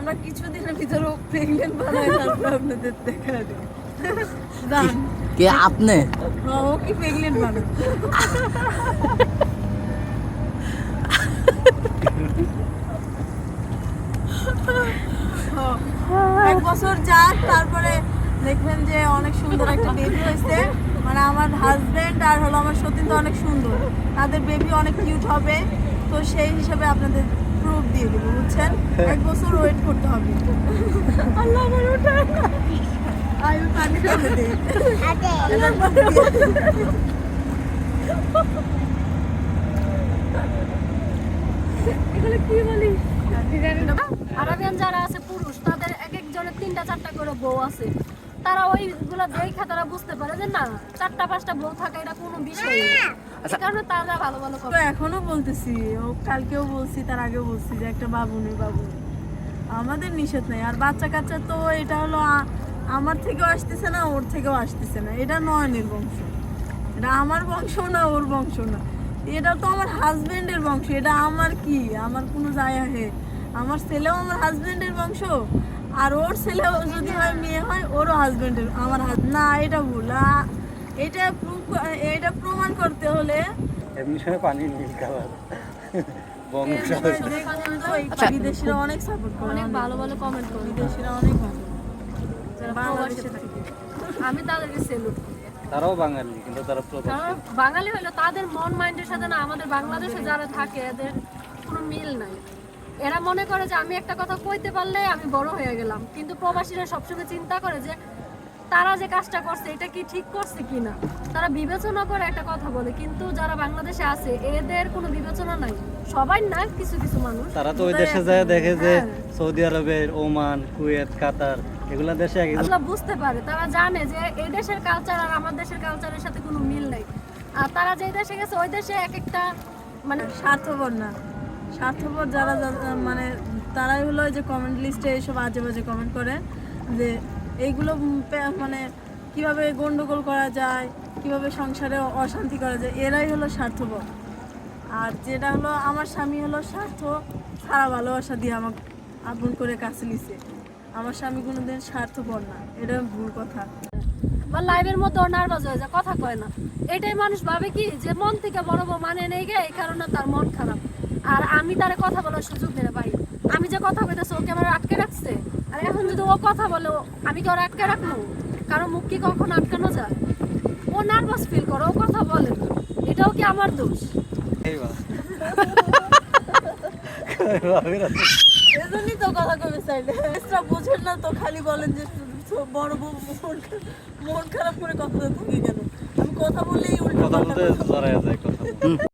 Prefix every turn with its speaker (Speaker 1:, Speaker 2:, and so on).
Speaker 1: আমরা কিছুদিনের ভিতরে প্রেগনেন্ট বানাই তারপর আপনাদের দেখা দিই। জান
Speaker 2: কে আপনি?
Speaker 1: ও কি প্রেগনেন্ট হ্যাঁ, এক বছর যাক তারপরে দেখবেন যে অনেক সুন্দর একটা বেবি হয়েছে। মানে আমার হাজবেন্ড আর হলো আমার সতীন তো অনেক সুন্দর। তাদের বেবি অনেক কিউট হবে। তো সেই হিসাবে আপনাদের প্রুফ দিয়ে দেবো বুঝছেন? এক বছর ওয়েট করতে হবে। আল্লাহ আমার ওটা। আমি পানি দিই। এগুলো কি বলিস?
Speaker 3: আরাবিয়ান যারা আছে পুরুষ তাদের এক একজনের তিনটা চারটা করে বউ আছে। তারা ওইগুলো দেখা তারা বুঝতে পারে যে না চারটা পাঁচটা বউ থাকা এটা কোনো বিষয় না। কারণে তারা ভালো ভালো
Speaker 1: তো এখনও বলতেছি ও কালকেও বলছি তার আগেও বলছি যে একটা বাবু নেই বাবু আমাদের নিষেধ নেই। আর বাচ্চা কাচ্চা তো এটা হলো আমার থেকেও আসতেছে না ওর থেকেও আসতেছে না। এটা নয়নের বংশ। এটা আমার বংশ না ওর বংশ না। এটা তো আমার হাজবেন্ডের বংশ। এটা আমার কি? আমার কোনো যায় হে। আমার ছেলেও আমার হাজবেন্ডের বংশ আর ওর ছেলেও যদি হয় মেয়ে হয় ওরও হাজবেন্ডের আমার না এটা ভুল। এটা প্রুফ এটা প্রমাণ করতে হলে
Speaker 4: এমনি সময় পানি নীল কালার
Speaker 2: আচ্ছা।
Speaker 1: বিদেশিরা অনেক সাপোর্ট করে
Speaker 3: অনেক ভালো ভালো কমেন্ট করে।
Speaker 1: বিদেশিরা অনেক ভালো।
Speaker 3: যারা
Speaker 1: বাংলাদেশে
Speaker 3: প্রবাসে
Speaker 1: থাকে।
Speaker 3: থাকে। আমি তাদেরকে সেলুট
Speaker 4: তারাও বাঙালি কিন্তু তারা
Speaker 3: বাঙালি হলো তাদের মন মাইন্ডের সাথে না আমাদের বাংলাদেশে যারা থাকে এদের কোনো মিল নাই। এরা মনে করে যে আমি একটা কথা কইতে পারলে আমি বড় হয়ে গেলাম। কিন্তু প্রবাসীরা সবসময় চিন্তা করে যে তারা যে কাজটা করছে এটা কি ঠিক করছে কি না তারা বিবেচনা করে একটা কথা বলে কিন্তু যারা বাংলাদেশে আছে এদের কোনো বিবেচনা নাই। সবাই না কিছু কিছু মানুষ।
Speaker 4: তারা তো ওই দেশে যায় দেখে যে
Speaker 3: হ্যাঁ।
Speaker 4: সৌদি আরবের ওমান কুয়েত কাতার এগুলা দেশে
Speaker 3: আসলে বুঝতে পারে তারা জানে যে এই দেশের কালচার আর আমার দেশের কালচারের সাথে কোনো মিল নাই। আর তারা যে দেশে গেছে ওই দেশে এক একটা মানে
Speaker 1: স্বার্থপর না। স্বার্থপর যারা মানে তারাই হলো যে কমেন্ট লিস্টে এইসব আজে বাজে কমেন্ট করে যে এইগুলো মানে কীভাবে গন্ডগোল করা যায়, কীভাবে সংসারে অশান্তি করা যায়, এরাই হলো স্বার্থপর। আর যেটা হলো, আমার স্বামী হলো স্বার্থ, সারা ভালোবাসা দিয়ে আমাকে আপন করে কাছে লিছে আমার স্বামী কোনোদিন স্বার্থপর না, এটা ভুল কথা।
Speaker 3: বা লাইভের মধ্যে নার্ভাস হয়ে যায়, কথা কয় না। এটাই মানুষ ভাবে কি, যে মন থেকে বড় বউ মানে নেই গে, এই কারণে তার মন খারাপ। আর আমি তারে কথা বলার সুযোগ দিতে পাই আমি যে কথা বলতেছি ওকে আমার আটকে রাখছে। আর এখন যদি ও কথা বলে আমি কি ওর আটকে রাখব? কারণ মুখ কি কখনো আটকানো যায়? ও নার্ভাস ফিল করে ও কথা বলে না। এটাও কি আমার দোষ?
Speaker 1: এজন্যই তো কথা কবে চাইলে এক্সট্রা বোঝেন না তো খালি বলেন যে বড় বউ মন মন খারাপ করে কথা থাকে কেন? আমি কথা বললেই উল্টো
Speaker 4: কথা বলতে জড়ায় যায় কথা বলতে।